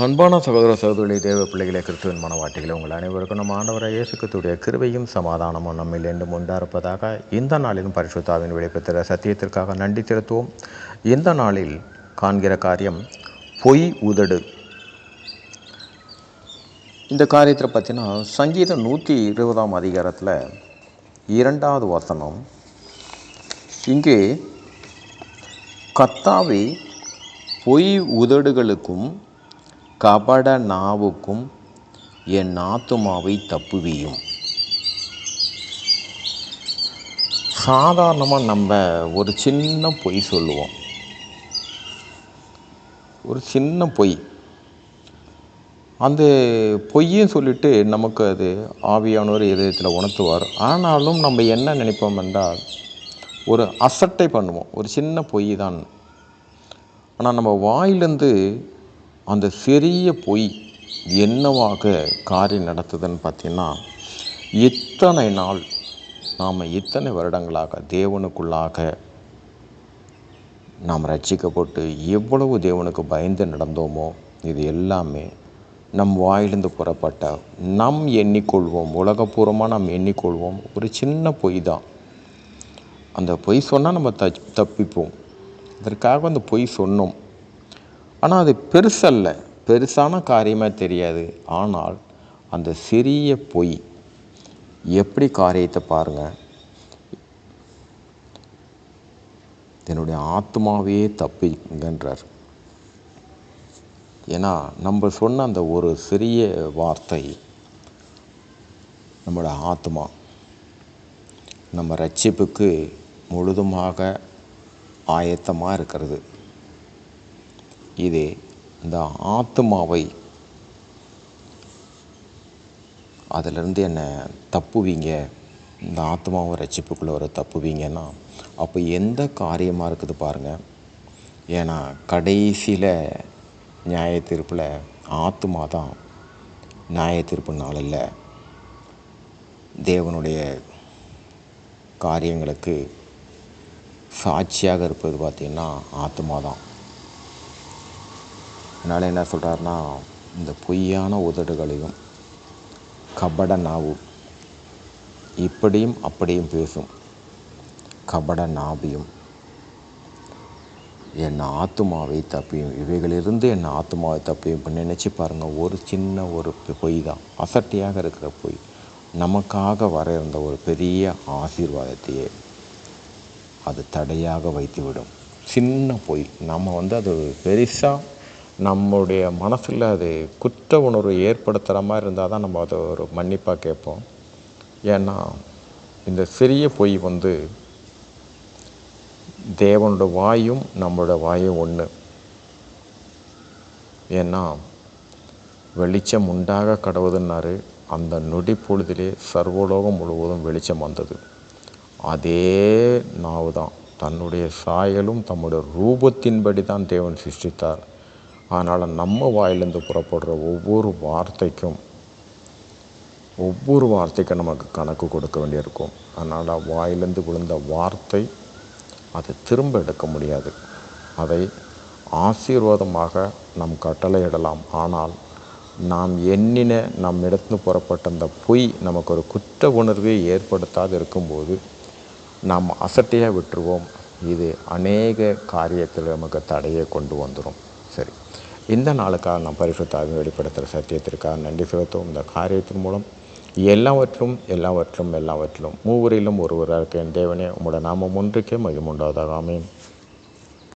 அன்பான சகோதர சகோதரி தேவ பிள்ளைகளே கிறிஸ்துவின் மனவாட்டிகளை உங்கள் அனைவருக்கும் நம்ம ஆண்டவரை இயேசுக்கத்துடைய கிருவையும் சமாதானமும் நம்மில் என்றும் உண்டாயிருப்பதாக இந்த நாளிலும் பரிசுத்தாவின் விளைப்பெற்ற சத்தியத்திற்காக நன்றி செலுத்துவோம். இந்த நாளில் காண்கிற காரியம் பொய் உதடு. இந்த காரியத்தை பார்த்தீங்கன்னா சங்கீதம் நூற்றி இருபதாம் அதிகாரத்தில் இரண்டாவது வசனம். இங்கே கத்தாவி பொய் உதடுகளுக்கும் கபட நாவுக்கும் என் ஆத்துமாவை தப்புவியும். சாதாரணமாக நம்ம ஒரு சின்ன பொய் சொல்லுவோம். ஒரு சின்ன பொய். அந்த பொய்யும் சொல்லிட்டு நமக்கு அது ஆவியானவர் இதயத்தில் உணர்த்துவார். ஆனாலும் நம்ம என்ன நினைப்போம் என்றால் ஒரு அசட்டை பண்ணுவோம். ஒரு சின்ன பொய் தான். ஆனால் நம்ம வாயிலேருந்து அந்த சிறிய பொய் என்னவாக காரியம் நடத்துதுன்னு பார்த்தீங்கன்னா இத்தனை நாள் நாம் இத்தனை வருடங்களாக தேவனுக்குள்ளாக நாம் ரட்சிக்கப்பட்டு எவ்வளவு தேவனுக்கு பயந்து நடந்தோமோ இது எல்லாமே நம் வாயிலிருந்து புறப்பட்ட நம் எண்ணிக்கொள்வோம். உலகப்பூர்வமாக நாம் எண்ணிக்கொள்வோம். ஒரு சின்ன பொய் தான். அந்த பொய் சொன்னால் நம்ம த தப்பிப்போம். அதற்காக அந்த பொய் சொன்னோம். ஆனால் அது பெருசல்ல. பெருசான காரியமாக தெரியாது. ஆனால் அந்த சிறிய பொய். எப்படி காரியத்தை பாருங்கள் என்னுடைய ஆத்மாவே தப்பிங்கன்றார் ஏன்னா நம்ம சொன்ன அந்த ஒரு சிறிய வார்த்தை நம்மளோட ஆத்மா நம்ம ரட்சிப்புக்கு முழுதுமாக ஆயத்தமாக இருக்கிறது. இது இந்த ஆத்மாவை அதிலிருந்து என்னை தப்புவீங்க இந்த ஆத்மாவை ரட்சிப்புக்குள்ளே வர தப்புவீங்கன்னா அப்போ எந்த காரியமாக இருக்குது பாருங்கள் ஏன்னா கடைசியில் நியாய தீர்ப்பில் ஆத்மா தான் நியாய தீர்ப்பு நாளில் தேவனுடைய காரியங்களுக்கு சாட்சியாக இருப்பது பார்த்திங்கன்னா ஆத்மா தான். அதனால் என்ன சொல்கிறாருன்னா இந்த பொய்யான உதடுகளையும் கபட நாவு இப்படியும் அப்படியும் பேசும். கபட நாபியும் என் ஆத்துமாவை தப்பியும் இவைகளிலிருந்து என் ஆத்துமாவை தப்பியும். இப்போ நினச்சி பாருங்கள் ஒரு சின்ன ஒரு பொய் தான் அசட்டையாக இருக்கிற பொய் நமக்காக வர இருந்த ஒரு பெரிய ஆசீர்வாதத்தையே அது தடையாக வைத்துவிடும். சின்ன பொய் நம்ம வந்து அது பெருசாக நம்முடைய மனசில் அது குற்ற உணர்வு ஏற்படுத்துகிற மாதிரி இருந்தால் தான் நம்ம அதை ஒரு மன்னிப்பாக கேட்போம். ஏன்னா இந்த சிறிய பொய் வந்து தேவனோட வாயும் நம்மளோட வாயும் ஒன்று ஏன்னா வெளிச்சம் உண்டாக கடவுதுன்னாரு அந்த நொடி பொழுதிலே சர்வலோகம் முழுவதும் வெளிச்சம் வந்தது. அதே நாவு தான் தன்னுடைய சாயலும் தம்முடைய ரூபத்தின்படி தான் தேவன் சிருஷ்டித்தார். அதனால் நம்ம வாயிலேருந்து புறப்படுற ஒவ்வொரு வார்த்தைக்கும் ஒவ்வொரு வார்த்தைக்கும் நமக்கு கணக்கு கொடுக்க வேண்டியிருக்கும். அதனால் வாயிலிருந்து விழுந்த வார்த்தை அதை திரும்ப எடுக்க முடியாது. அதை ஆசீர்வாதமாக நம் கட்டளையிடலாம். ஆனால் நாம் எண்ணின நம் இடத்துல புறப்பட்ட அந்த பொய் நமக்கு ஒரு குற்ற உணர்வை ஏற்படுத்தாது இருக்கும்போது நாம் அசட்டையாக விட்டுருவோம். இது அநேக காரியத்தில் நமக்கு தடையை கொண்டு வந்துடும் சரி. இந்த நாளுக்காக நாம் பரிசுத்தாக வெளிப்படுத்துகிற சத்தியத்திற்காக நன்றி செலுத்தும் இந்த காரியத்தின் மூலம் எல்லாவற்றும் எல்லாவற்றும் எல்லாவற்றிலும் மூவரிலும் ஒருவராக என் தேவனே உங்களோட நாமம் ஒன்றுக்கே மகிமுண்டாவதாக ஆமேன்.